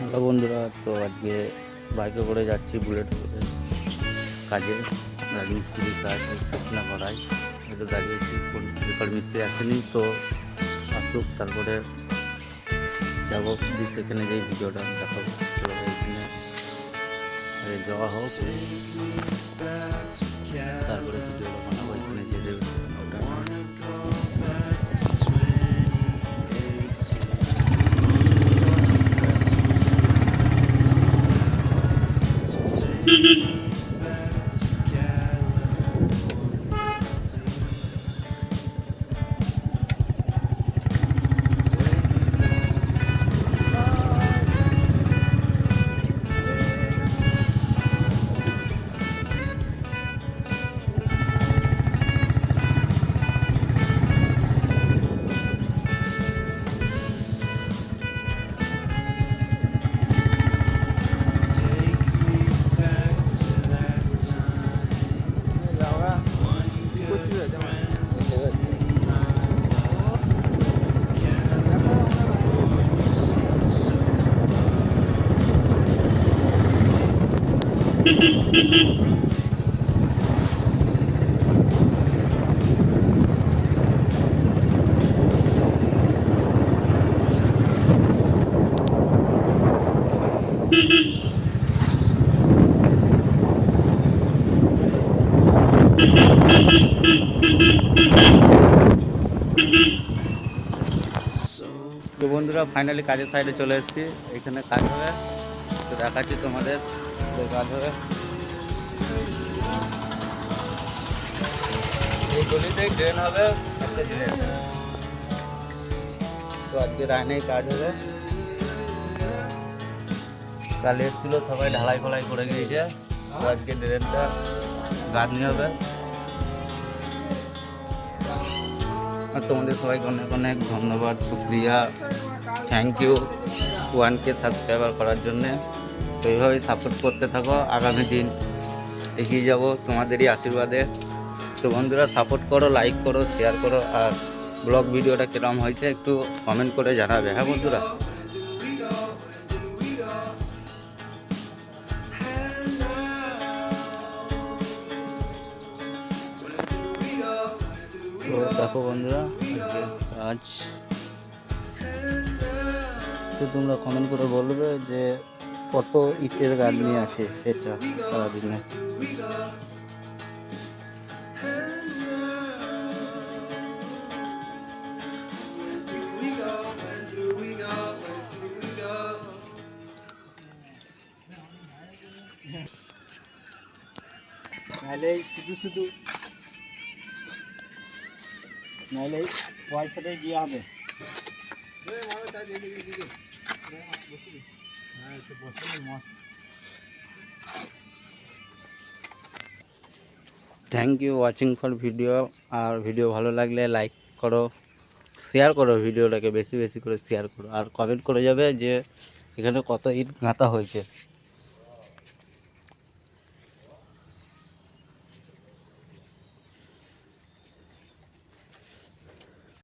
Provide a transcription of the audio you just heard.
Hello বন্ধুরা, তো আজকে বাইকে করে যাচ্ছি বুলেট করে। কাজে রাজমিস্ত্রির কাজ স্থাপনা করাই এটা দাঁড়িয়েছি পেপার মিস্ত্রি আসেনি, তো আসুক, তারপরে যাব। সেখানে যেই ভিডিওটা দেখাবো। এখানে যাওয়া হোক। তো বন্ধুরা ফাইনালি কাজের সাইডে চলে এসেছি। এখানে কাজ হবে। তো দেখাচ্ছি তোমাদের। যে কাজ হবে এই গলিতেই ড্রেন হবে একটা ড্রেন তো আজকে রায়নেই কাজ হবে কাল এসেছিল সবাই ঢালাই ফালাই করে গিয়েছে তো আজকে ড্রেনটা গাঁথনি হবে আর তোমাদের সবাইকে অনেক অনেক ধন্যবাদ শুক্রিয়া thank you one K subscriber করার জন্যে তো এইভাবেই সাপোর্ট করতে থাকো। আগামী দিন এগিয়ে যাব তোমাদেরই আশীর্বাদে। তো বন্ধুরা সাপোর্ট করো লাইক করো শেয়ার করো, আর ব্লগ ভিডিওটা কিরম হয়েছে একটু কমেন্ট করে জানাবে হ্যাঁ বন্ধুরা? তো দেখো বন্ধুরা, আজ তো তোমরা কমেন্ট করে বলবে যে কত ইটের গাড়নি আছে এটা সারাদিনে? এই শুধু শুধু নাহলে পয়সাটাই দিয়ে হবে। Thank you watching for video R video ভালো লাগলে লাইক করো শেয়ার করো ভিডিওটাকে বেশি বেশি করে শেয়ার করো। আর কমেন্ট করে যাবে যে এখানে কত ইট গাঁথা হয়েছে।